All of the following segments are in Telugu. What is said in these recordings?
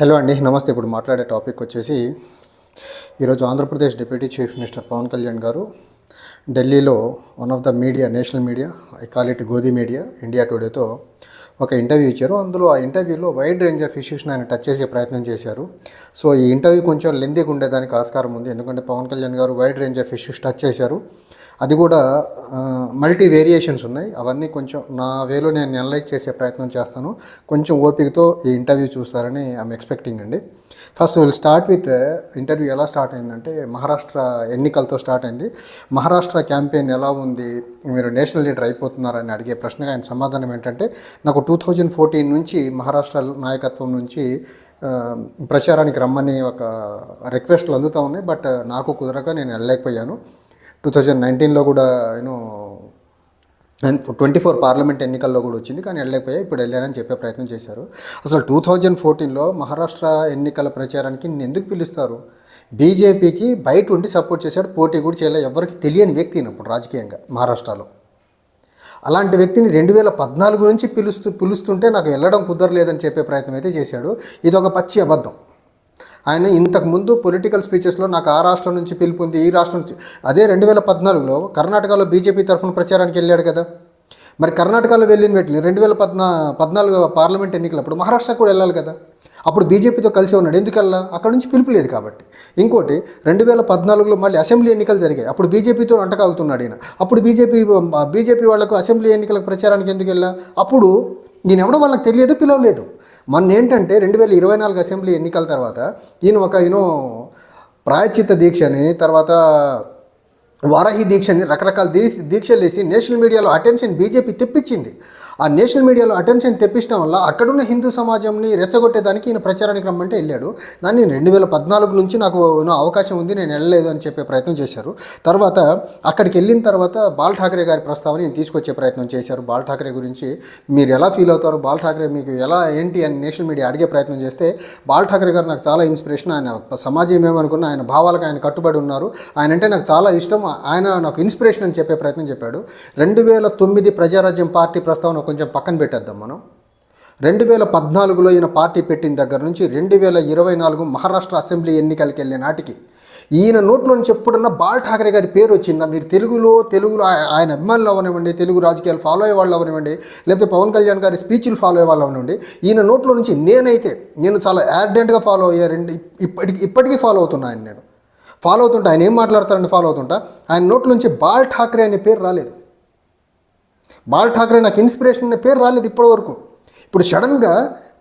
హలో అండి నమస్తే. ఇప్పుడు మాట్లాడే టాపిక్ వచ్చేసి ఈరోజు Andhra Pradesh deputy chief minister Pawan Kalyan గారు ఢిల్లీలో one of the media national media I call it గోధి media India టుడేతో ఒక ఇంటర్వ్యూ ఇచ్చారు. అందులో ఆ ఇంటర్వ్యూలో వైడ్ రేంజ్ ఆఫ్ ఇష్యూస్ని ఆయన టచ్ చేసే ప్రయత్నం చేశారు. సో ఈ ఇంటర్వ్యూ కొంచెం లెందీగా ఉండేదానికి ఆస్కారం ఉంది. ఎందుకంటే Pawan Kalyan garu wide range of issues touch చేశారు. అది కూడా మల్టీ వేరియేషన్స్ ఉన్నాయి. అవన్నీ కొంచెం నా వేలో నేను అనలైజ్ చేసే ప్రయత్నం చేస్తాను. కొంచెం ఓపికతో ఈ ఇంటర్వ్యూ చూస్తారని ఐఎమ్ ఎక్స్పెక్టింగ్ అండి. First will start with interview ఎలా స్టార్ట్ అయిందంటే మహారాష్ట్ర ఎన్నికలతో స్టార్ట్ అయింది. మహారాష్ట్ర క్యాంపెయిన్ ఎలా ఉంది మీరు నేషనల్ లీడర్ అయిపోతున్నారని అడిగే ప్రశ్నగా ఆయన సమాధానం ఏంటంటే నాకు టూ థౌజండ్ ఫోర్టీన్ నుంచి మహారాష్ట్ర నాయకత్వం నుంచి ప్రచారానికి రమ్మని ఒక రిక్వెస్ట్లు అందుతూ ఉన్నాయి. బట్ నాకు కుదరక నేను వెళ్ళలేకపోయాను. టూ థౌజండ్ నైన్టీన్లో కూడా నేను ట్వంటీ ఫోర్ పార్లమెంట్ ఎన్నికల్లో కూడా వచ్చింది. కానీ వెళ్ళలేకపోయా ఇప్పుడు వెళ్ళానని చెప్పే ప్రయత్నం చేశారు. అసలు టూ థౌజండ్ ఫోర్టీన్లో మహారాష్ట్ర ఎన్నికల ప్రచారానికి నిన్ను ఎందుకు పిలుస్తారు? బీజేపీకి బయట ఉండి సపోర్ట్ చేశాడు. పోటీ కూడా చేయలేదు ఎవరికి తెలియని వ్యక్తి ఇప్పుడు రాజకీయంగా మహారాష్ట్రలో. అలాంటి వ్యక్తిని రెండు వేల పద్నాలుగు నుంచి పిలుస్తూ పిలుస్తుంటే నాకు వెళ్ళడం కుదరలేదని చెప్పే ప్రయత్నం అయితే చేశాడు. ఇది ఒక పచ్చి అబద్ధం. ఆయన ఇంతకుముందు పొలిటికల్ స్పీచెస్లో నాకు ఆ రాష్ట్రం నుంచి పిలుపు ఉంది ఈ రాష్ట్రం నుంచి. అదే రెండు వేల పద్నాలుగులో కర్ణాటకలో బీజేపీ తరఫున ప్రచారానికి వెళ్ళాడు కదా. మరి కర్ణాటకలో వెళ్ళిన వెళ్ళి రెండు వేల పద్నా పద్నాలుగు పార్లమెంట్ ఎన్నికలప్పుడు మహారాష్ట్ర కూడా వెళ్ళాలి కదా. అప్పుడు బీజేపీతో కలిసి ఉన్నాడు. ఎందుకల్లా? అక్కడ నుంచి పిలుపు లేదు కాబట్టి. ఇంకోటి రెండు వేల పద్నాలుగులో మళ్ళీ అసెంబ్లీ ఎన్నికలు జరిగాయి. అప్పుడు బీజేపీతో అంటకాగుతున్నాడు ఈయన. అప్పుడు బీజేపీ బీజేపీ వాళ్ళకు అసెంబ్లీ ఎన్నికల ప్రచారానికి ఎందుకు వెళ్ళా? అప్పుడు ఈయన ఎవడో వాళ్ళకి తెలియదు పిలవలేదు. మొన్న ఏంటంటే రెండు వేల ఇరవై నాలుగు అసెంబ్లీ ఎన్నికల తర్వాత ఈయన ఒక యూనో ప్రాయచిత్త దీక్షని తర్వాత వారాహి దీక్షని రకరకాల దీక్ష దీక్షలు వేసి నేషనల్ మీడియాలో అటెన్షన్ బీజేపీ తెప్పించింది. ఆ నేషనల్ మీడియాలో అటెన్షన్ తెప్పించడం వల్ల అక్కడున్న హిందూ సమాజంని రెచ్చగొట్టేదానికి ఈయన ప్రచారానికి రమ్మంటే వెళ్ళాడు. దాన్ని రెండు వేల పద్నాలుగు నుంచి నాకు అవకాశం ఉంది నేను వెళ్ళలేదు అని చెప్పే ప్రయత్నం చేశారు. తర్వాత అక్కడికి వెళ్ళిన తర్వాత బాల్ ఠాకరే గారి ప్రస్తావన ఈయన తీసుకొచ్చే ప్రయత్నం చేశారు. బాల్ ఠాకరే గురించి మీరు ఎలా ఫీల్ అవుతారు? బాల్ ఠాకరే మీకు ఎలా ఏంటి అని నేషనల్ మీడియా అడిగే ప్రయత్నం చేస్తే బాల్ ఠాకరే గారు నాకు చాలా ఇన్స్పిరేషన్. ఆయన సమాజం ఏమనుకున్నా ఆయన భావాలకు ఆయన కట్టుబడి ఉన్నారు. ఆయన అంటే నాకు చాలా ఇష్టం. ఆయన నాకు ఇన్స్పిరేషన్ అని చెప్పే ప్రయత్నం చెప్పాడు. రెండు వేల తొమ్మిది ప్రజారాజ్యం పార్టీ ప్రస్తావన కొంచెం పక్కన పెట్టేద్దాం మనం. రెండు వేల పద్నాలుగులో ఈయన పార్టీ పెట్టిన దగ్గర నుంచి రెండు వేల ఇరవై నాలుగు మహారాష్ట్ర అసెంబ్లీ ఎన్నికలకి వెళ్ళే నాటికి ఈయన నోట్లో నుంచి ఎప్పుడన్నా బాల్ ఠాకరే గారి పేరు వచ్చిందా? మీరు తెలుగులో తెలుగులో ఆయ- ఆయన అభిమానులు అవనివ్వండి తెలుగు రాజకీయాలు ఫాలో అయ్యే వాళ్ళు అవనివ్వండి లేకపోతే పవన్ కళ్యాణ్ గారి స్పీచ్లు ఫాలో అయ్యే వాళ్ళు అవనివ్వండి ఈయన నోట్లో నుంచి నేనైతే నేను చాలా యార్డెంట్గా ఫాలో అయ్యా రెండు ఇప్పటికి ఇప్పటికీ ఫాలో అవుతున్నా ఆయన నేను. ఫాలో అవుతుంటా ఆయన ఏం మాట్లాడతారని ఫాలో అవుతుంటా. ఆయన నోట్ల నుంచి బాల్ ఠాకరే అనే పేరు రాలేదు. బాల్ ఠాక్రే నాకు ఇన్స్పిరేషన్ అనే పేరు రాలేదు ఇప్పటి వరకు. ఇప్పుడు సడన్గా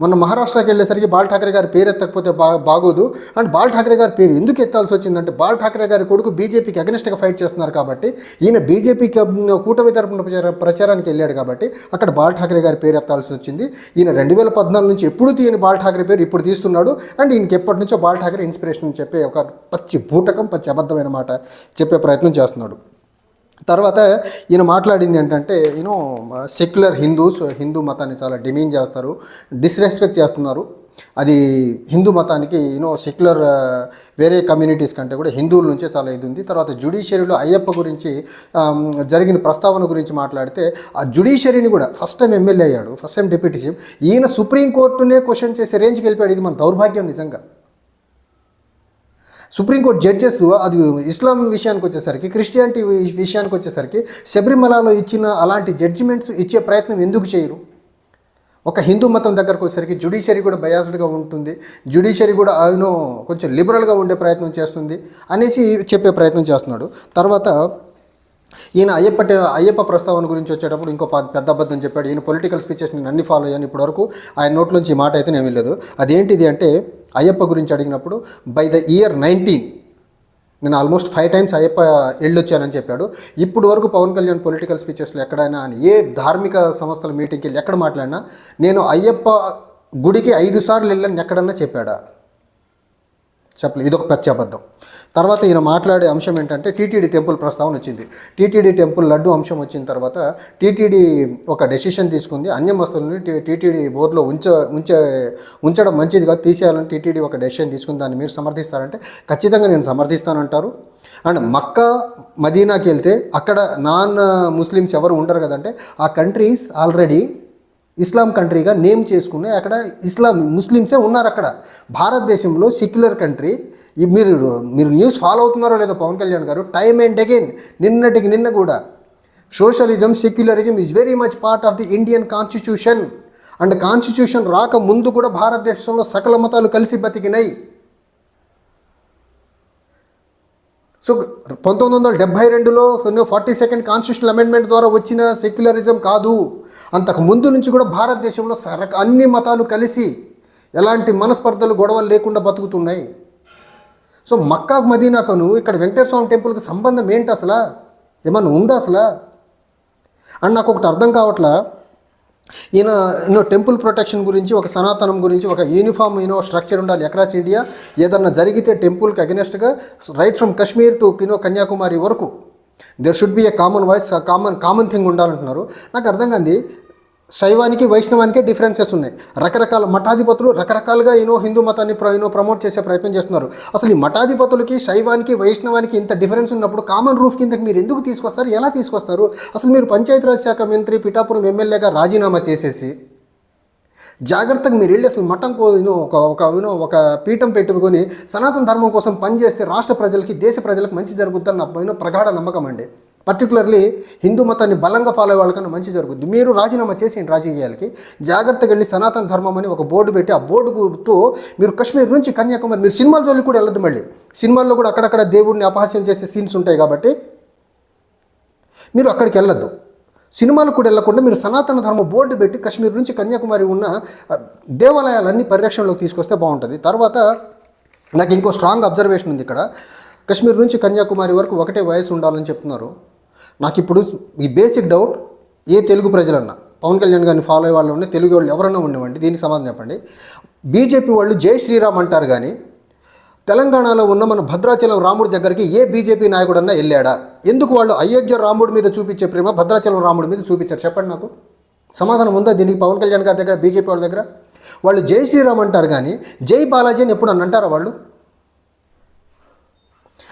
మొన్న మహారాష్ట్రకి వెళ్ళేసరికి బాల్ ఠాక్రే గారి పేరు ఎత్తకపోతే బా బాగోదు. అండ్ బాల్ ఠాకరే గారి పేరు ఎందుకు ఎత్తాల్సి వచ్చిందంటే బాల్ ఠాక్రే గారి కొడుకు బీజేపీకి అగనిస్ట్గా ఫైట్ చేస్తున్నారు కాబట్టి ఈయన బీజేపీకి కూటమి తరపున ప్రచారానికి వెళ్ళాడు కాబట్టి అక్కడ బాల్ ఠాక్రే గారి పేరు ఎత్తాల్సి వచ్చింది. ఈయన రెండు వేల పద్నాలుగు నుంచి ఎప్పుడు తీయని బాల్ ఠాక్రే పేరు ఇప్పుడు తీస్తున్నాడు. అండ్ ఈయనకి ఎప్పటి నుంచో బాల్ ఠాక్రే ఇన్స్పిరేషన్ అని చెప్పే ఒక పచ్చి బూటకం పచ్చి అబద్ధమైన మాట చెప్పే ప్రయత్నం చేస్తున్నాడు. తర్వాత ఈయన మాట్లాడింది ఏంటంటే యూనో సెక్యులర్ హిందూస్ హిందూ మతాన్ని చాలా డిమీన్ చేస్తారు డిస్రెస్పెక్ట్ చేస్తున్నారు. అది హిందూ మతానికి యూనో సెక్యులర్ uh, వేరే కమ్యూనిటీస్ కంటే కూడా హిందువుల నుంచే చాలా ఇది ఉంది. తర్వాత జుడిషియరీలో అయ్యప్ప గురించి um, జరిగిన ప్రస్తావన గురించి మాట్లాడితే ఆ జుడిషియరీని కూడా ఫస్ట్ టైం ఎమ్మెల్యే అయ్యాడు ఫస్ట్ టైం డిప్యూటీ చీఫ్ ఈయన సుప్రీంకోర్టునే క్వశ్చన్ చేసే రేంజ్కి వెళ్ళిపోయాడు. ఇది మన దౌర్భాగ్యం నిజంగా. సుప్రీంకోర్టు జడ్జెస్ అది ఇస్లాం విషయానికి వచ్చేసరికి క్రిస్టియానిటీ విషయానికి వచ్చేసరికి శబరిమలలో ఇచ్చిన అలాంటి జడ్జిమెంట్స్ ఇచ్చే ప్రయత్నం ఎందుకు చేయరు? ఒక హిందూ మతం దగ్గరకు వచ్చేసరికి జుడిషియరీ కూడా బయాస్డ్గా ఉంటుంది. జుడిషియరీ కూడా ఆయన కొంచెం లిబరల్గా ఉండే ప్రయత్నం చేస్తుంది అనేసి చెప్పే ప్రయత్నం చేస్తున్నాడు. తర్వాత ఈయన అయ్యప్ప అయ్యప్ప ప్రస్తావన గురించి వచ్చేటప్పుడు ఇంకో పెద్ద అబద్ధం చెప్పాడు. ఈయన పొలిటికల్ స్పీచెస్ నేను అన్ని ఫాలో అయ్యాను ఇప్పటివరకు. ఆయన నోట్లోంచి మాట అయితే నేను వెళ్ళలేదు అదేంటిది అంటే అయ్యప్ప గురించి అడిగినప్పుడు బై ద ఇయర్ నైన్టీన్ నేను ఆల్మోస్ట్ ఫైవ్ టైమ్స్ అయ్యప్ప వెళ్ళొచ్చానని చెప్పాడు. ఇప్పుడు వరకు పవన్ కళ్యాణ్ పొలిటికల్ స్పీచెస్లో ఎక్కడైనా ఏ ధార్మిక సంస్థల మీటింగ్కి వెళ్ళి ఎక్కడ మాట్లాడినా నేను అయ్యప్ప గుడికి ఐదు సార్లు వెళ్ళని ఎక్కడన్నా చెప్పాడా? చెప్పలేదు ఇదొక పచ్చి తర్వాత ఈయన మాట్లాడే అంశం ఏంటంటే టీటీడీ టెంపుల్ ప్రస్తావన వచ్చింది. టీటీడీ టెంపుల్ లడ్డు అంశం వచ్చిన తర్వాత టీటీడీ ఒక డెసిషన్ తీసుకుంది. అన్యమస్తులని టీటీడీ బోర్డులో ఉంచ ఉంచే ఉంచడం మంచిది కాదు. తీసేయాలని టీటీడీ ఒక డెసిషన్ తీసుకుంది. దాన్ని మీరు సమర్థిస్తారంటే ఖచ్చితంగా నేను సమర్థిస్తానంటారు. అండ్ మక్కా మదీనాకి వెళ్తే అక్కడ నాన్ ముస్లిమ్స్ ఎవరు ఉండరు కదంటే ఆ కంట్రీస్ ఆల్రెడీ ఇస్లాం కంట్రీగా నేమ్ చేసుకుని అక్కడ ఇస్లాం ముస్లిమ్సే ఉన్నారు అక్కడ. భారతదేశంలో సెక్యులర్ కంట్రీ మీరు మీరు న్యూస్ ఫాలో అవుతున్నారో లేదో పవన్ కళ్యాణ్ గారు టైమ్ అండ్ అగైన్ నిన్నటికి నిన్న కూడా socialism secularism is very much part of the Indian constitution and constitution రాక ముందు కూడా భారతదేశంలో సకల మతాలు కలిసి బతికినాయి. సో పంతొమ్మిది వందల డెబ్బై రెండులో ఫార్టీ సెకండ్ కాన్స్టిట్యూషనల్ అమెండ్మెంట్ ద్వారా వచ్చిన సెక్యులరిజం కాదు. అంతకు ముందు నుంచి కూడా భారతదేశంలో సరక అన్ని మతాలు కలిసి ఎలాంటి మనస్పర్ధలు గొడవలు లేకుండా బతుకుతున్నాయి. సో మక్కా మదీనాకను ఇక్కడ వెంకటేశ్వర స్వామి టెంపుల్కి సంబంధం ఏంటి అసలా? ఏమన్నా ఉందా అసలా? అండ్ నాకు ఒకటి అర్థం కావట్లా. ఈయన యూనో టెంపుల్ ప్రొటెక్షన్ గురించి ఒక సనాతనం గురించి ఒక యూనిఫామ్ యూనో స్ట్రక్చర్ ఉండాలి అక్రాస్ ఇండియా ఏదన్నా జరిగితే టెంపుల్కి అగెనెస్ట్గా రైట్ ఫ్రమ్ కశ్మీర్ టు కినో కన్యాకుమారి వరకు there should be a common voice common common thing ఉండాలంటున్నారు. నాకు అర్థం కాంది శైవానికి వైష్ణవానికే డిఫరెన్సెస్ ఉన్నాయి. రకరకాల మఠాధిపతులు రకరకాలుగా ఏనో హిందూ మతాన్ని ప్ర ఏనో ప్రమోట్ చేసే ప్రయత్నం చేస్తున్నారు. అసలు ఈ మఠాధిపతులకి శైవానికి వైష్ణవానికి ఇంత డిఫరెన్స్ ఉన్నప్పుడు కామన్ రూఫ్ కిందకి మీరు ఎందుకు తీసుకొస్తారు? ఎలా తీసుకొస్తారు? అసలు మీరు పంచాయతీరాజ్ శాఖ మంత్రి పిఠాపురం ఎమ్మెల్యేగా రాజీనామా చేసేసి జాగ్రత్తగా మీరు వెళ్ళి అసలు మఠం కోనో ఒక ఒక యూనో ఒక పీఠం పెట్టుకొని సనాతన ధర్మం కోసం పనిచేస్తే రాష్ట్ర ప్రజలకి దేశ ప్రజలకు మంచి జరుగుతుందని నా ప్రగాఢ నమ్మకం అండి. పర్టికులర్లీ హిందూ మతాన్ని బలంగా ఫాలో అయ్యే వాళ్ళకన్నా మంచి జరుగుద్ది. మీరు రాజీనామా చేసేయండి రాజకీయాలకి జాగ్రత్తగా వెళ్ళి సనాతన ధర్మం అని ఒక బోర్డు పెట్టి ఆ బోర్డుతో మీరు కశ్మీర్ నుంచి కన్యాకుమారి మీరు సినిమాల జోలికి కూడా వెళ్ళొద్దు మళ్ళీ. సినిమాల్లో కూడా అక్కడక్కడ దేవుడిని అపహాస్యం చేసే సీన్స్ ఉంటాయి కాబట్టి మీరు అక్కడికి వెళ్ళొద్దు. సినిమాలకు కూడా వెళ్ళకుండా మీరు సనాతన ధర్మ బోర్డు పెట్టి కశ్మీర్ నుంచి కన్యాకుమారి ఉన్న దేవాలయాలన్నీ పరిరక్షణలోకి తీసుకొస్తే బాగుంటుంది. తర్వాత నాకు ఇంకో స్ట్రాంగ్ అబ్జర్వేషన్ ఉంది ఇక్కడ. కశ్మీర్ నుంచి కన్యాకుమారి వరకు ఒకటే వయసు ఉండాలని చెప్తున్నారు. నాకు ఇప్పుడు ఈ బేసిక్ డౌట్ ఏ తెలుగు ప్రజలన్నా పవన్ కళ్యాణ్ గారిని ఫాలో అయ్యే వాళ్ళు ఉండే తెలుగు వాళ్ళు ఎవరన్నా ఉండేవండి దీనికి సమాధానం చెప్పండి. బీజేపీ వాళ్ళు జై శ్రీరామ్ అంటారు కానీ తెలంగాణలో ఉన్న మన భద్రాచలం రాముడి దగ్గరికి ఏ బీజేపీ నాయకుడన్నా వెళ్ళాడా? ఎందుకు వాళ్ళు అయోధ్య రాముడి మీద చూపించే ప్రేమ భద్రాచలం రాముడి మీద చూపించారు? చెప్పండి నాకు. సమాధానం ఉందా దీనికి పవన్ కళ్యాణ్ గారి దగ్గర బీజేపీ వాళ్ళ దగ్గర? వాళ్ళు జై శ్రీరామ్ అంటారు కానీ జై బాలాజీ అని ఎప్పుడు అని అంటారా వాళ్ళు?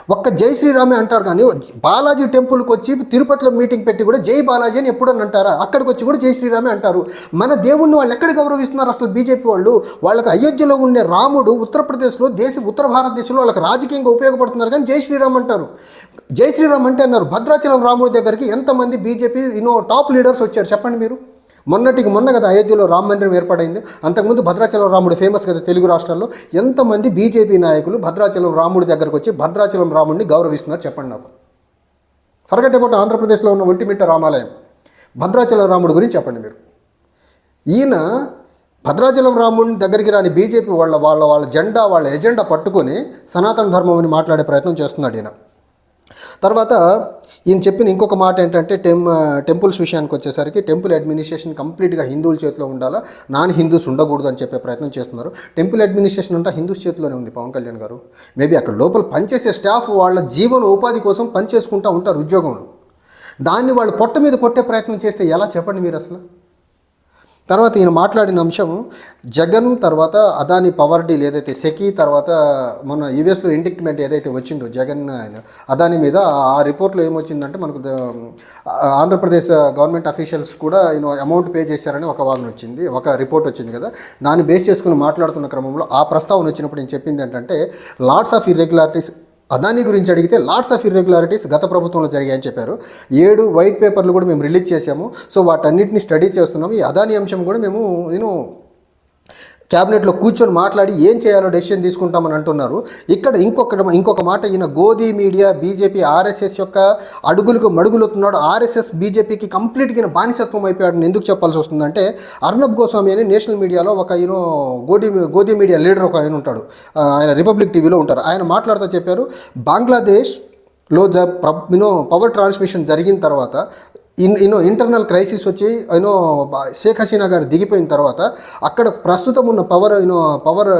ఒక్క జై శ్రీరామే అంటారు కానీ బాలాజీ టెంపుల్కి వచ్చి తిరుపతిలో మీటింగ్ పెట్టి కూడా జై బాలాజీ అని ఎప్పుడని అంటారా? అక్కడికి వచ్చి కూడా జై శ్రీరామే అంటారు. మన దేవుణ్ణి వాళ్ళు ఎక్కడ గౌరవిస్తున్నారు అసలు బీజేపీ వాళ్ళు? వాళ్ళకి అయోధ్యలో ఉండే రాముడు ఉత్తరప్రదేశ్లో దేశ ఉత్తర భారతదేశంలో వాళ్ళకి రాజకీయంగా ఉపయోగపడుతున్నారు కానీ జై శ్రీరామ్ అంటారు. జై శ్రీరామ్ అంటే అన్నారు. భద్రాచలం రాముడి దగ్గరికి ఎంతమంది బీజేపీ యూనో టాప్ లీడర్స్ వచ్చారు? చెప్పండి మీరు. మొన్నటికి మొన్న కదా అయోధ్యలో రామ మందిరం ఏర్పాటైంది. అంతకుముందు భద్రాచలం రాముడు ఫేమస్ కదా తెలుగు రాష్ట్రాల్లో. ఎంతమంది బీజేపీ నాయకులు భద్రాచలం రాముడి దగ్గరకు వచ్చి భద్రాచలం రాముడిని గౌరవిస్తున్నారు చెప్పండి నాకు. ఫర్గట్ అబౌట్ ఆంధ్రప్రదేశ్లో ఉన్న ఒంటిమిట్ట రామాలయం. భద్రాచలం రాముడి గురించి చెప్పండి మీరు. ఈయన భద్రాచలం రాముడి దగ్గరికి రాని బీజేపీ వాళ్ళ వాళ్ళ వాళ్ళ జెండా వాళ్ళ ఎజెండా పట్టుకొని సనాతన ధర్మం అని మాట్లాడే ప్రయత్నం చేస్తున్నాడు ఈయన. తర్వాత ఈయన చెప్పిన ఇంకొక మాట ఏంటంటే టెం టెంపుల్స్ విషయానికి వచ్చేసరికి టెంపుల్ అడ్మినిస్ట్రేషన్ కంప్లీట్గా హిందువుల చేతిలో ఉండాలా? నాన్ హిందూస్ ఉండకూడదు అని చెప్పే ప్రయత్నం చేస్తున్నారు. టెంపుల్ అడ్మినిస్ట్రేషన్ అంతా హిందూస్ చేతిలోనే ఉంది పవన్ కళ్యాణ్ గారు. మేబీ అక్కడ లోపల పనిచేసే స్టాఫ్ వాళ్ళ జీవన ఉపాధి కోసం పనిచేసుకుంటూ ఉంటారు ఉద్యోగంలో. దాన్ని వాళ్ళు పొట్ట మీద కొట్టే ప్రయత్నం చేస్తే ఎలా చెప్పండి మీరు అసలు? తర్వాత ఈయన మాట్లాడిన అంశం జగన్ తర్వాత అదాని పవర్ డీల్ ఏదైతే సెకీ తర్వాత మన యూఎస్లో ఇండిక్ట్మెంట్ ఏదైతే వచ్చిందో జగన్ అదాని మీద ఆ రిపోర్ట్లో ఏమొచ్చిందంటే మనకు ఆంధ్రప్రదేశ్ గవర్నమెంట్ అఫీషియల్స్ కూడా ఈయన అమౌంట్ పే చేశారని ఒక వాదన వచ్చింది ఒక రిపోర్ట్ వచ్చింది కదా. దాన్ని బేస్ చేసుకుని మాట్లాడుతున్న క్రమంలో ఆ ప్రస్తావన వచ్చినప్పుడు నేను చెప్పింది ఏంటంటే లాట్స్ ఆఫ్ ఇర్రెగ్యులారిటీస్ అదాని గురించి అడిగితే లాట్స్ ఆఫ్ ఇర్రెగ్యులారిటీస్ గత ప్రభుత్వంలో జరిగాయని చెప్పారు. ఏడు వైట్ పేపర్లు కూడా మేము రిలీజ్ చేసాము సో వాటన్నిటిని స్టడీ చేస్తున్నాము. ఈ అదాని అంశం కూడా మేము నేను క్యాబినెట్లో కూర్చొని మాట్లాడి ఏం చేయాలో డెసిషన్ తీసుకుంటామని అంటున్నారు. ఇక్కడ ఇంకొక ఇంకొక మాట ఈయన గోదీ మీడియా బీజేపీ ఆర్ఎస్ఎస్ యొక్క అడుగులకు మడుగులుతున్నాడు ఆర్ఎస్ఎస్ బీజేపీకి కంప్లీట్గా ఈయన బానిసత్వం అయిపోయాడని ఎందుకు చెప్పాల్సి వస్తుందంటే అర్ణబ్ గోస్వామి అని నేషనల్ మీడియాలో ఒక you know Godi Godi media leader ఒక ఆయన ఉంటాడు. ఆయన రిపబ్లిక్ టీవీలో ఉంటారు. ఆయన మాట్లాడుతూ చెప్పారు బంగ్లాదేశ్లో జ యూనో పవర్ ట్రాన్స్మిషన్ జరిగిన తర్వాత in you know internal crisis వచ్చి యూనో షేక్ హసీనా గారు దిగిపోయిన తర్వాత అక్కడ ప్రస్తుతం ఉన్న power you know power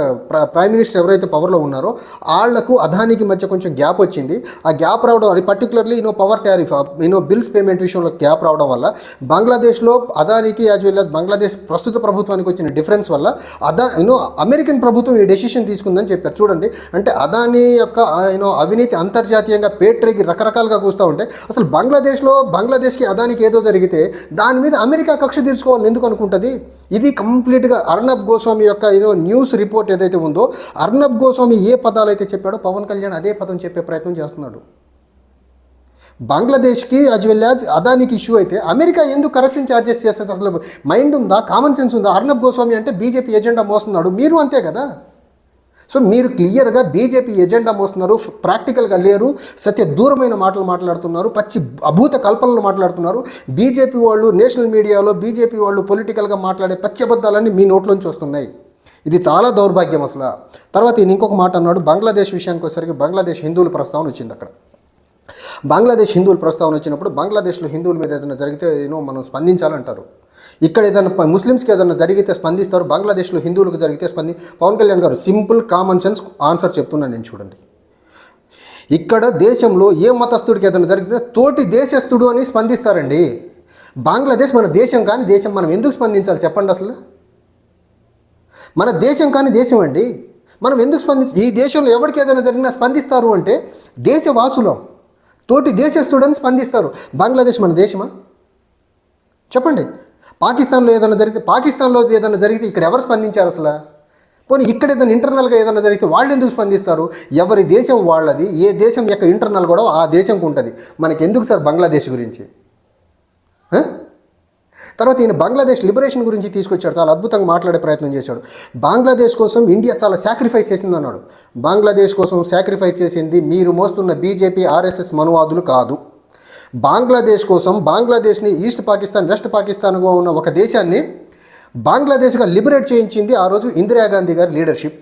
prime minister ఎవరైతే పవర్లో ఉన్నారో వాళ్ళకు అదానికి మధ్య కొంచెం గ్యాప్ వచ్చింది. ఆ గ్యాప్ రావడం అది particularly you know power tariff you know bills payment విషయంలో గ్యాప్ రావడం వల్ల బంగ్లాదేశ్లో అదానికి యాజ్ వెల్ బంగ్లాదేశ్ ప్రస్తుత ప్రభుత్వానికి వచ్చిన డిఫరెన్స్ వల్ల అదా యూనో అమెరికన్ ప్రభుత్వం ఈ డెసిషన్ తీసుకుందని చెప్పారు. చూడండి అంటే అదాని యొక్క uh, యూనో అవినీతి అంతర్జాతీయంగా పేట్రేకి రకరకాలుగా కూస్తూ ఉంటే అసలు బంగ్లాదేశ్లో బంగ్లాదేశ్కి అదా అదానికి ఏదో జరిగితే దాని మీద అమెరికా కక్ష తీర్చుకోవాలని ఎందుకు అనుకుంటుంది? ఇది కంప్లీట్గా అర్ణబ్ గోస్వామి యొక్క యూనో న్యూస్ రిపోర్ట్ ఏదైతే ఉందో అర్ణబ్ గోస్వామి ఏ పదాలు అయితే చెప్పాడో పవన్ కళ్యాణ్ అదే పదం చెప్పే ప్రయత్నం చేస్తున్నాడు. బంగ్లాదేశ్కి యాజ్ వెల్ యాజ్ అదానికి ఇష్యూ అయితే అమెరికా ఎందుకు కరప్షన్ ఛార్జెస్ చేస్తుంది? అసలు మైండ్ ఉందా? కామన్ సెన్స్ ఉందా? అర్ణబ్ గోస్వామి అంటే బీజేపీ ఎజెండా మోస్తున్నాడు. మీరు అంతే కదా? సో మీరు క్లియర్గా బీజేపీ ఎజెండా మోస్తున్నారు ప్రాక్టికల్గా లేరు సత్య దూరమైన మాటలు మాట్లాడుతున్నారు పచ్చి అభూత కల్పనలు మాట్లాడుతున్నారు. బీజేపీ వాళ్ళు నేషనల్ మీడియాలో బీజేపీ వాళ్ళు పొలిటికల్గా మాట్లాడే పచ్చి అబద్ధాలన్నీ మీ నోట్లోంచి వస్తున్నాయి. ఇది చాలా దౌర్భాగ్యం అసలు. తర్వాత ఈయన ఇంకొక మాట అన్నాడు బంగ్లాదేశ్ విషయానికి వచ్చేసరికి బంగ్లాదేశ్ హిందువుల ప్రస్తావన వచ్చింది అక్కడ. బంగ్లాదేశ్ హిందువుల ప్రస్తావన వచ్చినప్పుడు బంగ్లాదేశ్లో హిందువుల మీద ఏదైనా జరిగితే ఏనో మనం స్పందించాలంటారు. ఇక్కడ ఏదైనా ముస్లిమ్స్కి ఏదైనా జరిగితే స్పందిస్తారు బంగ్లాదేశ్లో హిందువులకు జరిగితే స్పంది పవన్ కళ్యాణ్ గారు సింపుల్ కామన్ సెన్స్ ఆన్సర్ చెప్తున్నాను నేను చూడండి. ఇక్కడ దేశంలో ఏ మతస్థుడికి ఏదైనా జరిగితే తోటి దేశస్థుడు అని స్పందిస్తారండి. బంగ్లాదేశ్ మన దేశం కానీ దేశం మనం ఎందుకు స్పందించాలి చెప్పండి అసలు? మన దేశం కానీ దేశం అండి. మనం ఎందుకు స్పంది ఈ దేశంలో ఎవరికి ఏదైనా జరిగినా స్పందిస్తారు అంటే దేశవాసులం తోటి దేశస్తుడని స్పందిస్తారు. బంగ్లాదేశ్ మన దేశమా? చెప్పండి. పాకిస్తాన్లో ఏదైనా జరిగితే పాకిస్తాన్లో ఏదైనా జరిగితే ఇక్కడ ఎవరు స్పందించారు అసలు? పోనీ ఇక్కడ ఏదైనా ఇంటర్నల్గా ఏదైనా జరిగితే వాళ్ళు ఎందుకు స్పందిస్తారు? ఎవరి దేశం వాళ్ళది? ఏ దేశం యొక్క ఇంటర్నల్ కూడా ఆ దేశంకు ఉంటుంది. మనకి ఎందుకు సార్ బంగ్లాదేశ్ గురించి? తర్వాత ఈయన బంగ్లాదేశ్ లిబరేషన్ గురించి తీసుకొచ్చాడు. చాలా అద్భుతంగా మాట్లాడే ప్రయత్నం చేశాడు. బంగ్లాదేశ్ కోసం ఇండియా చాలా సాక్రిఫైస్ చేసింది అన్నాడు. బంగ్లాదేశ్ కోసం సాక్రిఫైస్ చేసింది మీరు మోస్తున్న బీజేపీ ఆర్ఎస్ఎస్ మనువాదులు కాదు. బంగ్లాదేశ్ కోసం బంగ్లాదేశ్ని ఈస్ట్ పాకిస్తాన్ వెస్ట్ పాకిస్తాన్గా ఉన్న ఒక దేశాన్ని బంగ్లాదేశ్గా లిబరేట్ చేయించింది ఆ రోజు ఇందిరాగాంధీ గారి లీడర్షిప్.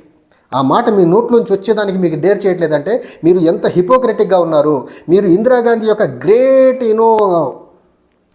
ఆ మాట మీ నోట్లోంచి వచ్చేదానికి మీకు డేర్ చేయట్లేదంటే మీరు ఎంత హిపోక్రటిక్గా ఉన్నారు. మీరు ఇందిరాగాంధీ యొక్క గ్రేట్ యూనో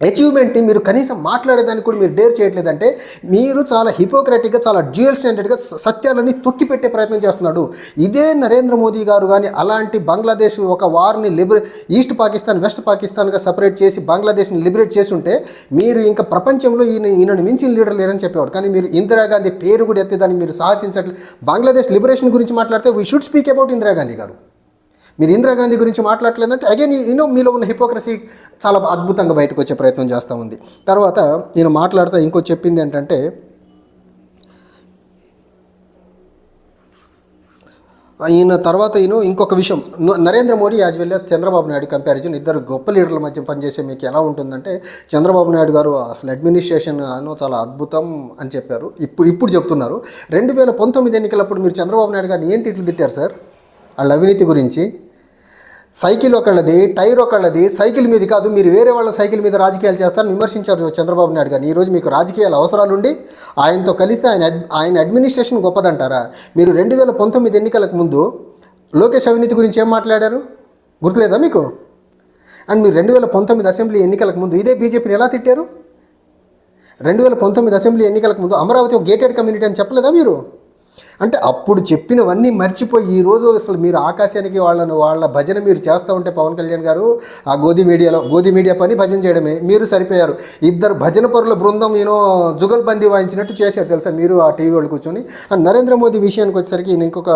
అచీవ్మెంట్ని మీరు కనీసం మాట్లాడేదానికి కూడా మీరు డేర్ చేయట్లేదంటే మీరు చాలా హిపోక్రటిక్గా చాలా డ్యూయల్ స్టాండర్డ్గా సత్యాలని తొక్కిపెట్టే ప్రయత్నం చేస్తున్నాడు. ఇదే నరేంద్ర మోదీ గారు కానీ అలాంటి బంగ్లాదేశ్ ఒక వార్ని లిబరే ఈస్ట్ పాకిస్తాన్ వెస్ట్ పాకిస్తాన్గా సపరేట్ చేసి బంగ్లాదేశ్ని లిబరేట్ చేసి ఉంటే మీరు ఇంకా ప్రపంచంలో ఈయన ఈయనని మించిన లీడర్ లేరని చెప్పేవాడు. కానీ మీరు ఇందిరాగాంధీ పేరు కూడా ఎత్తేదానికి మీరు సాహసించట్లేదు బంగ్లాదేశ్ లిబరేషన్ గురించి మాట్లాడితే we should speak about Indira Gandhi గారు. మీరు ఇందిరాగాంధీ గురించి మాట్లాడలేదంటే అగైన్ యూనో మీలో ఉన్న హిపోక్రసీ చాలా అద్భుతంగా బయటకు వచ్చే ప్రయత్నం చేస్తూ ఉంది. తర్వాత నేను మాట్లాడుతూ ఇంకో చెప్పింది ఏంటంటే ఈయన తర్వాత ఈయన ఇంకొక విషయం. Narendra Modi as well Chandrababu Naidu comparison ఇద్దరు గొప్ప లీడర్ల మధ్య పనిచేసే మీకు ఎలా ఉంటుందంటే చంద్రబాబు నాయుడు గారు అసలు అడ్మినిస్ట్రేషన్ అను చాలా అద్భుతం అని చెప్పారు. ఇప్పుడు ఇప్పుడు చెప్తున్నారు. రెండు వేల పంతొమ్మిది ఎన్నికలప్పుడు మీరు చంద్రబాబు నాయుడు గారిని ఏం తిట్లు తిట్టారు సార్? వాళ్ళ అవినీతి గురించి. సైకిల్ ఒకళ్ళది టైర్ ఒకళ్ళది సైకిల్ మీద కాదు మీరు వేరే వాళ్ళ సైకిల్ మీద రాజకీయాలు చేస్తారని విమర్శించారు చంద్రబాబు నాయుడు గారిని ఈరోజు మీకు రాజకీయాల అవసరాలుండి ఆయనతో కలిస్తే ఆయన ఆయన అడ్మినిస్ట్రేషన్ గొప్పదంటారా? మీరు రెండు వేల పంతొమ్మిది ఎన్నికలకు ముందు లోకేష్ అవినీతి గురించి ఏం మాట్లాడారు? గుర్తులేదా మీకు? అండ్ మీరు రెండు వేల పంతొమ్మిది అసెంబ్లీ ఎన్నికలకు ముందు ఇదే బీజేపీని ఎలా తిట్టారు? రెండు వేల పంతొమ్మిది అసెంబ్లీ ఎన్నికలకు ముందు అమరావతి ఒక గేటెడ్ కమ్యూనిటీ అని చెప్పలేదా మీరు? అంటే అప్పుడు చెప్పినవన్నీ మర్చిపోయి ఈ రోజు అసలు మీరు ఆకాశానికి వాళ్ళను వాళ్ళ భజన మీరు చేస్తూ ఉంటే పవన్ కళ్యాణ్ గారు ఆ గోధి మీడియాలో గోధి మీడియా పని భజన చేయడమే. మీరు సరిపోయారు. ఇద్దరు భజన పరుల బృందం ఏనో జుగల్బందీ వాయించినట్టు చేశారు తెలుసా? మీరు ఆ టీవీ వాళ్ళు కూర్చొని. అండ్ నరేంద్ర మోదీ విషయానికి వచ్చేసరికి ఈయన ఇంకొక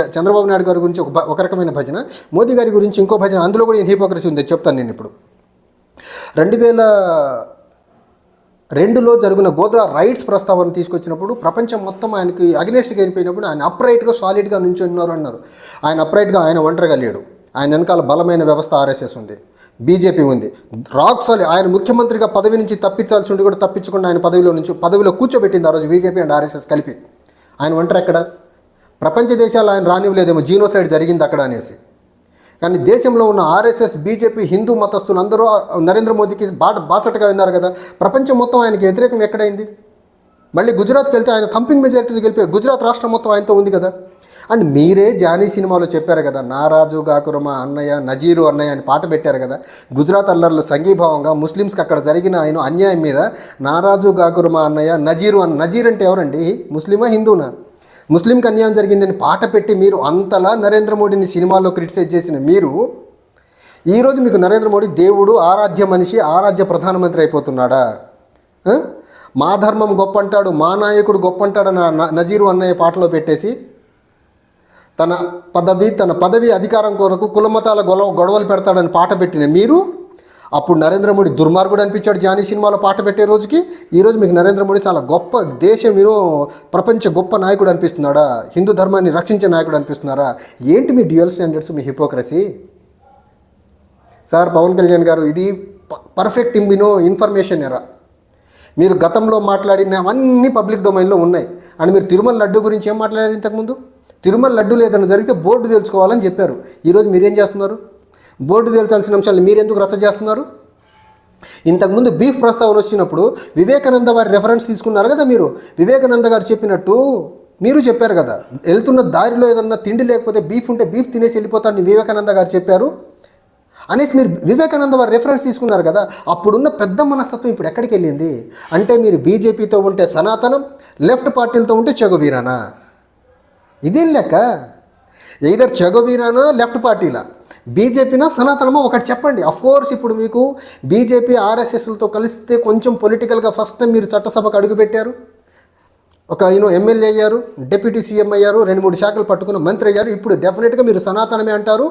చ- చంద్రబాబు నాయుడు గారి గురించి ఒక ఒక రకమైన భజన. మోదీ గారి గురించి ఇంకో భజన. అందులో కూడా హీపోక్రసీ ఉంది. చెప్తాను నేను ఇప్పుడు. రెండు వేల రెండులో జరిగిన గోద్రా రైట్స్ ప్రస్తావన తీసుకొచ్చినప్పుడు ప్రపంచం మొత్తం ఆయనకి అగ్నెస్ట్గా వెళ్ళిపోయినప్పుడు ఆయన అప్రైట్గా సాలిడ్గా నుంచి ఉన్నారు అన్నారు. ఆయన అప్రైట్గా ఆయన ఒంటరిగా లేడు. ఆయన వెనకాల బలమైన వ్యవస్థ ఆర్ఎస్ఎస్ ఉంది. బీజేపీ ఉంది. రాక్ సాలిడ్ ఆయన ముఖ్యమంత్రిగా పదవి నుంచి తప్పించాల్సి ఉండి కూడా తప్పించకుండా ఆయన పదవిలో నుంచి పదవిలో కూర్చోబెట్టింది ఆ రోజు బీజేపీ అండ్ ఆర్ఎస్ఎస్ కలిపి. ఆయన ఒంటరి ఎక్కడ? ప్రపంచ దేశాలు ఆయన రానివ్వలేదేమో జీనోసైడ్ జరిగింది అక్కడ అనేసి. కానీ దేశంలో ఉన్న ఆర్ఎస్ఎస్ బీజేపీ హిందూ మతస్థులు అందరూ నరేంద్ర మోదీకి బాట బాసటగా విన్నారు కదా. ప్రపంచం మొత్తం ఆయనకి వ్యతిరేకం ఎక్కడైంది? మళ్ళీ గుజరాత్కి వెళ్తే ఆయన థంపింగ్ మెజారిటీ గెలిపారు గుజరాత్ రాష్ట్రం మొత్తం ఆయనతో ఉంది కదా. అండ్ మీరే జానీ సినిమాలో చెప్పారు కదా నారాజు గాకురమ అన్నయ్య నజీరు అన్నయ్య అని పాట పెట్టారు కదా. గుజరాత్ అల్లర్లు సంఘీభావంగా ముస్లిమ్స్కి అక్కడ జరిగిన ఆయన అన్యాయం మీద నారాజు గాకురమ అన్నయ్య నజీరు అన్న నజీర్ అంటే ఎవరండి? ముస్లిమా హిందూనా? ముస్లింకి అన్యాయం జరిగిందని పాట పెట్టి మీరు అంతలా నరేంద్ర మోడీని సినిమాలో క్రిటిసైజ్ చేసిన మీరు ఈరోజు మీకు నరేంద్ర మోడీ దేవుడు ఆరాధ్య మనిషి ఆరాధ్య ప్రధానమంత్రి అయిపోతున్నాడా? మా ధర్మం గొప్ప అంటాడు మా నాయకుడు గొప్ప అంటాడు నా న- నజీరు అన్నయ్య పాటలో పెట్టేసి తన పదవి తన పదవి అధికారం కొరకు కులమతాల గొడవ గొడవలు పెడతాడని పాట పెట్టిన మీరు అప్పుడు నరేంద్ర మోడీ దుర్మార్గుడు అనిపించాడు జానీ సినిమాలో పాట పెట్టే రోజుకి. ఈరోజు మీకు నరేంద్ర మోడీ చాలా గొప్ప దేశం వినో ప్రపంచ గొప్ప నాయకుడు అనిపిస్తున్నాడా? హిందూ ధర్మాన్ని రక్షించే నాయకుడు అనిపిస్తున్నారా? ఏంటి మీ డ్యూయల్ స్టాండర్డ్స్ మీ హిపోక్రసీ? సార్ పవన్ కళ్యాణ్ గారు ఇది పర్ఫెక్ట్ ఇంబినో ఇన్ఫర్మేషన్ ఎరా. మీరు గతంలో మాట్లాడినవన్నీ పబ్లిక్ డొమైన్లో ఉన్నాయి. అండ్ మీరు తిరుమల లడ్డు గురించి ఏం మాట్లాడారు ఇంతకుముందు? తిరుమల లడ్డు లేదని జరిగితే బోర్డు తెలుసుకోవాలని చెప్పారు. ఈరోజు మీరేం చేస్తున్నారు? బోర్డు తేల్చాల్సిన అంశాలు మీరెందుకు రచ్చ చేస్తున్నారు? ఇంతకుముందు బీఫ్ ప్రస్తావన వచ్చినప్పుడు వివేకానంద వారి రెఫరెన్స్ తీసుకున్నారు కదా మీరు. వివేకానంద గారు చెప్పినట్టు మీరు చెప్పారు కదా. వెళ్తున్న దారిలో ఏదన్నా తిండి లేకపోతే బీఫ్ ఉంటే బీఫ్ తినేసి వెళ్ళిపోతారని వివేకానంద గారు చెప్పారు. అనేసి మీరు వివేకానంద వారి రెఫరెన్స్ తీసుకున్నారు కదా. అప్పుడున్న పెద్ద మనస్తత్వం ఇప్పుడు ఎక్కడికి వెళ్ళింది? అంటే మీరు బీజేపీతో ఉంటే సనాతనం లెఫ్ట్ పార్టీలతో ఉంటే చెగువీరానా ఇదేం లెక్క? ఎయిదర్ చెగోవీరానా లెఫ్ట్ పార్టీలా? బీజేపీనా సనాతనమా? ఒకటి చెప్పండి. కోర్స్ ఇప్పుడు మీకు బీజేపీ ఆర్ఎస్ఎస్లతో కలిస్తే కొంచెం పొలిటికల్గా ఫస్ట్ టైం మీరు చట్టసభకు అడుగుపెట్టారు. ఒక యూనో ఎమ్మెల్యే అయ్యారు డిప్యూటీ సీఎం అయ్యారు రెండు మూడు శాఖలు పట్టుకున్న మంత్రి అయ్యారు. ఇప్పుడు డెఫినెట్గా మీరు సనాతనమే అంటారు.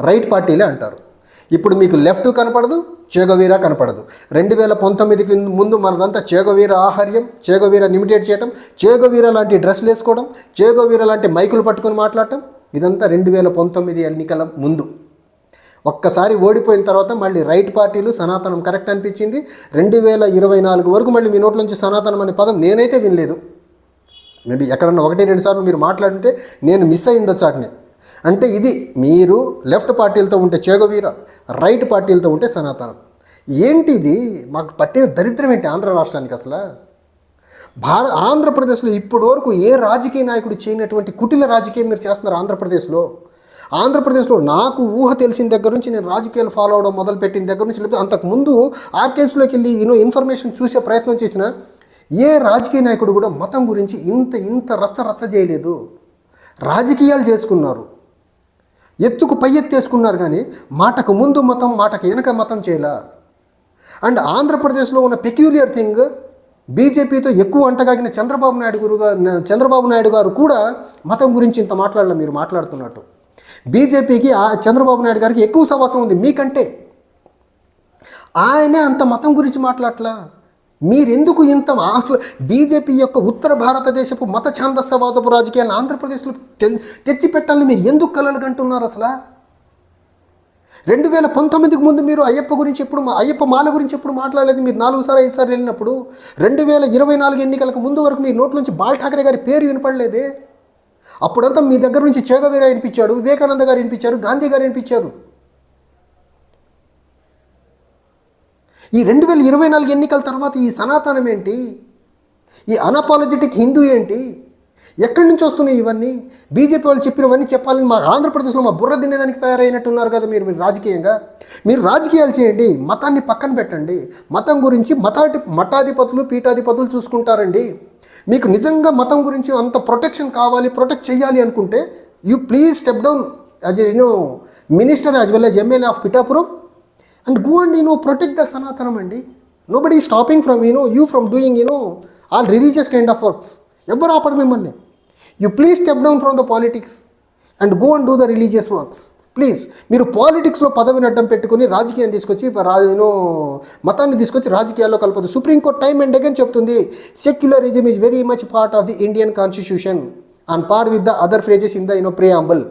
రైట్ పార్టీలే అంటారు. ఇప్పుడు మీకు లెఫ్ట్ కనపడదు చేగవీర కనపడదు. రెండు వేల పంతొమ్మిదికి ముందు మనదంతా చేగవీర ఆహార్యం చేగవీర లిమిటెడ్ చేయటం చేగవీర లాంటి డ్రెస్సులు వేసుకోవడం చేగవీర లాంటి మైకులు పట్టుకొని మాట్లాడటం ఇదంతా రెండు వేల పంతొమ్మిది ఎన్నికల ముందు. ఒక్కసారి ఓడిపోయిన తర్వాత మళ్ళీ రైట్ పార్టీలు సనాతనం కరెక్ట్ అనిపించింది. రెండు వేల ఇరవై నాలుగు వరకు మళ్ళీ మీ నోట్ల నుంచి సనాతనం అనే పదం నేనైతే వినలేదు. మేబీ ఎక్కడన్నా ఒకటి రెండు సార్లు మీరు మాట్లాడుంటే నేను మిస్ అయ్యి ఉండొచ్చు వాటిని అంటే ఇది మీరు లెఫ్ట్ పార్టీలతో ఉంటే చేగవీర రైట్ పార్టీలతో ఉంటే సనాతనం. ఏంటి ఇది మాకు పట్టిన దరిద్రం ఏంటి ఆంధ్ర రాష్ట్రానికి అసలు? భార ఆంధ్రప్రదేశ్లో ఇప్పటి వరకు ఏ రాజకీయ నాయకుడు చేయనటువంటి కుటిల రాజకీయం మీరు చేస్తున్నారు ఆంధ్రప్రదేశ్లో? ఆంధ్రప్రదేశ్లో నాకు ఊహ తెలిసిన దగ్గర నుంచి నేను రాజకీయాలు ఫాలో అవడం మొదలుపెట్టిన దగ్గర నుంచి లేకపోతే అంతకుముందు ఆర్కైవ్స్లోకి వెళ్ళి యూనో ఇన్ఫర్మేషన్ చూసే ప్రయత్నం చేసిన ఏ రాజకీయ నాయకుడు కూడా మతం గురించి ఇంత ఇంత రచ్చ రచ్చ చేయలేదు. రాజకీయాలు చేసుకున్నారు. ఎత్తుకు పై ఎత్తేసుకున్నారు కానీ మాటకు ముందు మతం మాటకు వెనక మతం చేయలా. అండ్ ఆంధ్రప్రదేశ్లో ఉన్న పెక్యులియర్ థింగ్ బీజేపీతో ఎక్కువ అంటగాగిన చంద్రబాబు నాయుడు గురు చంద్రబాబు నాయుడు గారు కూడా మతం గురించి ఇంత మాట్లాడలే మీరు మాట్లాడుతున్నట్టు. బీజేపీకి ఆ చంద్రబాబు నాయుడు గారికి ఎక్కువ సవాసం ఉంది మీకంటే. ఆయనే అంత మతం గురించి మాట్లాడలా. మీరెందుకు ఇంత అసలు బీజేపీ యొక్క ఉత్తర భారతదేశపు మత ఛాందస్యవాదపు రాజకీయాలను ఆంధ్రప్రదేశ్లో తె- తెచ్చిపెట్టాలని మీరు ఎందుకు కలలు కంటున్నారు అసలు? రెండు వేల పంతొమ్మిదికి ముందు మీరు అయ్యప్ప గురించి ఎప్పుడు మా- అయ్యప్ప మాల గురించి ఎప్పుడు మాట్లాడలేదు మీరు నాలుగు సార్లు ఐదు సార్లు వెళ్ళినప్పుడు? రెండు వేల ఇరవై నాలుగు ఎన్నికలకు ముందు వరకు మీ నోట్ల నుంచి బాల్ ఠాకరే గారి పేరు వినపడలేదే? అప్పుడంతా మీ దగ్గర నుంచి చేగవీర వినిపించాడు వివేకానంద గారు వినిపించారు గాంధీ గారు వినిపించారు. ఈ రెండు వేల ఇరవై నాలుగు ఎన్నికల తర్వాత ఈ సనాతనం ఏంటి? ఈ అనాపాలజెటిక్ హిందూ ఏంటి? ఎక్కడి నుంచి వస్తున్నాయి ఇవన్నీ? బీజేపీ వాళ్ళు చెప్పినవన్నీ చెప్పాలని మా ఆంధ్రప్రదేశ్లో మా బుర్ర తినేదానికి తయారైనట్టున్నారు కదా మీరు మీరు రాజకీయంగా. మీరు రాజకీయాలు చేయండి మతాన్ని పక్కన పెట్టండి. మతం గురించి మతాటి మఠాధిపతులు పీఠాధిపతులు చూసుకుంటారండి. మీకు నిజంగా మతం గురించి అంత ప్రొటెక్షన్ కావాలి ప్రొటెక్ట్ చేయాలి అనుకుంటే you please step down as you know minister as well as MLA of Pithapuram. And go and you know protect the సనాతనం అండి. Nobody stopping from you know you from doing you know all religious kind of works ఎవరు ఆపరు మిమ్మల్ని. You please step down from the politics and go and do the religious works please మీరు పాలిటిక్స్లో పదవిని అడ్డం పెట్టుకుని రాజకీయం తీసుకొచ్చి రా యూనో మతాన్ని తీసుకొచ్చి రాజకీయాల్లో కలపదు supreme court time and again చెప్తుంది secularism is very much part of the Indian constitution on par with the other phrases in the you know preamble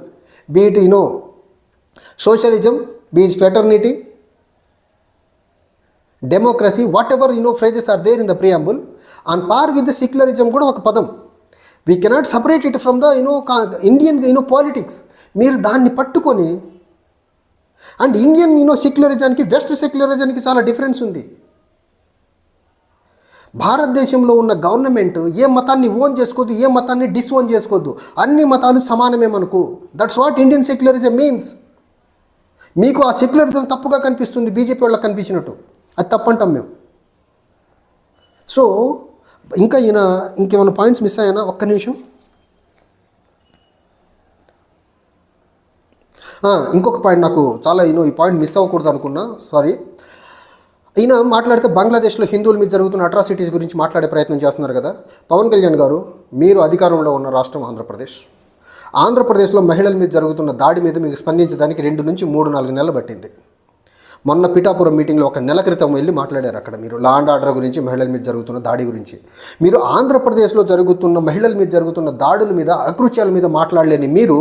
be it you know socialism be it fraternity democracy whatever you know phrases are there in the preamble on par with the secularism కూడా ఒక పదం. We cannot separate it from the you know Indian you know politics మీరు దాన్ని పట్టుకొని అండ్ ఇండియన్ యూనో సెక్యులరిజానికి వెస్ట్ సెక్యులరిజానికి చాలా డిఫరెన్స్ ఉంది. భారతదేశంలో ఉన్న గవర్నమెంట్ ఏ మతాన్ని ఓన్ చేసుకోవద్దు ఏ మతాన్ని డిస్ఓన్ చేసుకోవద్దు అన్ని మతాలు సమానమే మనకు. That's what Indian secularism means మీకు ఆ సెక్యులరిజం తప్పుగా కనిపిస్తుంది బీజేపీ వాళ్ళకి కనిపించినట్టు. అది తప్పంటాం మేము. సో ఇంకా ఈయన ఇంకేమైనా పాయింట్స్ మిస్ అయ్యానా ఒక్క నిమిషం. ఇంకొక పాయింట్ నాకు చాలా ఈయన ఈ పాయింట్ మిస్ అవ్వకూడదు అనుకున్నా. సారీ ఈయన మాట్లాడితే బంగ్లాదేశ్లో హిందువుల మీద జరుగుతున్న అట్రాసిటీస్ గురించి మాట్లాడే ప్రయత్నం చేస్తున్నారు కదా. పవన్ కళ్యాణ్ గారు మీరు అధికారంలో ఉన్న రాష్ట్రం ఆంధ్రప్రదేశ్. ఆంధ్రప్రదేశ్లో మహిళల మీద జరుగుతున్న దాడి మీద మీకు స్పందించడానికి రెండు నుంచి మూడు నాలుగు నెలలు పట్టింది. మొన్న పిఠాపురం మీటింగ్లో ఒక నెల క్రితం వెళ్ళి మాట్లాడారు అక్కడ మీరు. లా అండ్ ఆర్డర్ గురించి మహిళల మీద జరుగుతున్న దాడి గురించి. మీరు ఆంధ్రప్రదేశ్లో జరుగుతున్న మహిళల మీద జరుగుతున్న దాడుల మీద అకృత్యాల మీద మాట్లాడలేని మీరు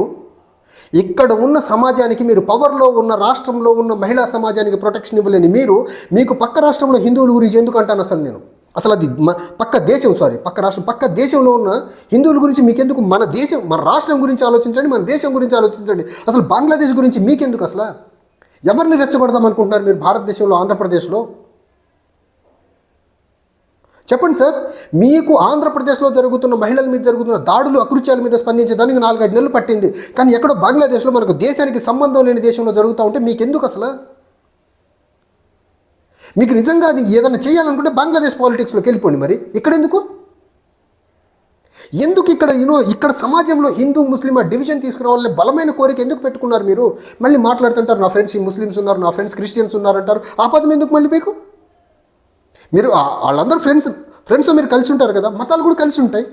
ఇక్కడ ఉన్న సమాజానికి మీరు పవర్లో ఉన్న రాష్ట్రంలో ఉన్న మహిళా సమాజానికి ప్రొటెక్షన్ ఇవ్వలేని మీరు మీకు పక్క రాష్ట్రంలో హిందువుల గురించి ఎందుకు అంటాను అసలు నేను? అసలు అది పక్క దేశం సారీ పక్క రాష్ట్రం పక్క దేశంలో ఉన్న హిందువుల గురించి మీకెందుకు? మన దేశం మన రాష్ట్రం గురించి ఆలోచించండి మన దేశం గురించి ఆలోచించండి. అసలు బంగ్లాదేశ్ గురించి మీకెందుకు అసలు? ఎవరిని రెచ్చగొడదాం అనుకుంటున్నారు మీరు భారతదేశంలో ఆంధ్రప్రదేశ్లో? చెప్పండి సార్ మీకు ఆంధ్రప్రదేశ్లో జరుగుతున్న మహిళల మీద జరుగుతున్న దాడులు అకృత్యాల మీద స్పందించడానికి నాలుగైదు నెలలు పట్టింది. కానీ ఎక్కడో బంగ్లాదేశ్లో మనకు దేశానికి సంబంధం లేని దేశంలో జరుగుతూ ఉంటే మీకు ఎందుకు అసలు? మీకు నిజంగా అది ఏదైనా చేయాలనుకుంటే బంగ్లాదేశ్ పాలిటిక్స్లోకి వెళ్ళిపోండి మరి. ఇక్కడ ఎందుకు ఇక్కడ యూనో ఇక్కడ సమాజంలో హిందూ ముస్లిం ఆ డివిజన్ తీసుకురావాలని బలమైన కోరిక ఎందుకు పెట్టుకున్నారు మీరు? మళ్ళీ మాట్లాడుతుంటారు నా ఫ్రెండ్స్ ఈ ముస్లిమ్స్ ఉన్నారు నా ఫ్రెండ్స్ క్రిస్టియన్స్ ఉన్నారంటారు. ఆ పదం ఎందుకు మళ్ళీ మీకు? మీరు వాళ్ళందరూ ఫ్రెండ్స్ ఫ్రెండ్స్తో మీరు కలిసి ఉంటారు కదా మతాలు కూడా కలిసి ఉంటాయి.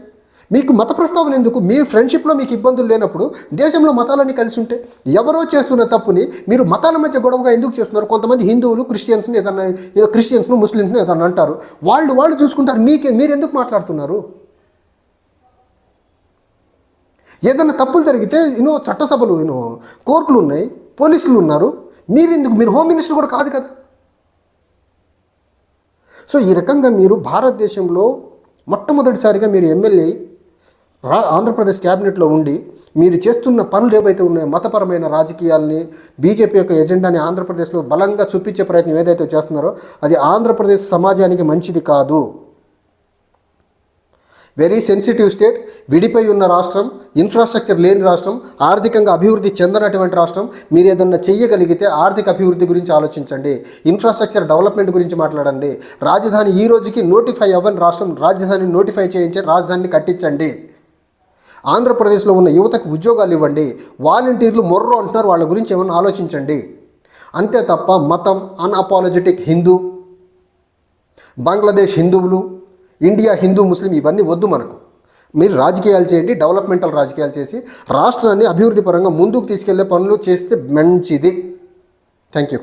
మీకు మత ప్రస్తావన ఎందుకు? మీ ఫ్రెండ్షిప్లో మీకు ఇబ్బందులు లేనప్పుడు దేశంలో మతాలన్నీ కలిసి ఉంటే ఎవరో చేస్తున్న తప్పుని మీరు మతాల మధ్య గొడవగా ఎందుకు చేస్తున్నారు? కొంతమంది హిందువులు క్రిస్టియన్స్ని ఏదన్నా క్రిస్టియన్స్ను ముస్లిమ్స్ని ఏదన్నా అంటారు. వాళ్ళు వాళ్ళు చూసుకుంటారు. మీకే మీరు ఎందుకు మాట్లాడుతున్నారు? ఏదైనా తప్పులు జరిగితే ఎన్నో చట్టసభలు యూనో కోర్టులు ఉన్నాయి పోలీసులు ఉన్నారు. మీరు ఎందుకు మీరు హోమ్ మినిస్టర్ కూడా కాదు కదా. సో ఈ రకంగా మీరు భారతదేశంలో మొట్టమొదటిసారిగా మీరు ఎమ్మెల్యే రా ఆంధ్రప్రదేశ్ క్యాబినెట్లో ఉండి మీరు చేస్తున్న పనులు ఏవైతే ఉన్నాయో మతపరమైన రాజకీయాల్ని బీజేపీ యొక్క ఎజెండాని ఆంధ్రప్రదేశ్లో బలంగా చూపించే ప్రయత్నం ఏదైతే చేస్తున్నారో అది ఆంధ్రప్రదేశ్ సమాజానికి మంచిది కాదు. వెరీ సెన్సిటివ్ స్టేట్ విడిపోయి ఉన్న రాష్ట్రం ఇన్ఫ్రాస్ట్రక్చర్ లేని రాష్ట్రం ఆర్థికంగా అభివృద్ధి చెందనటువంటి రాష్ట్రం. మీరు ఏదన్నా చెయ్యగలిగితే ఆర్థిక అభివృద్ధి గురించి ఆలోచించండి. ఇన్ఫ్రాస్ట్రక్చర్ డెవలప్మెంట్ గురించి మాట్లాడండి. రాజధాని ఈ రోజుకి నోటిఫై అవ్వని రాష్ట్రం రాజధానిని నోటిఫై చేయించి రాజధానిని కట్టించండి. ఆంధ్రప్రదేశ్లో ఉన్న యువతకు ఉద్యోగాలు ఇవ్వండి. వాలంటీర్లు మొర్రో అంటున్నారు వాళ్ళ గురించి ఏమన్నా ఆలోచించండి. అంతే తప్ప మతం అన్అపాలజెటిక్ హిందూ బంగ్లాదేశ్ హిందువులు ఇండియా హిందూ ముస్లిం ఇవన్నీ వద్దు మనకు. మీరు రాజకీయాలు చేయండి డెవలప్మెంటల్ రాజకీయాలు చేసి రాష్ట్రాన్ని అభివృద్ధి పరంగా ముందుకు తీసుకెళ్ళే పనులు చేస్తే మంచిది. Thank you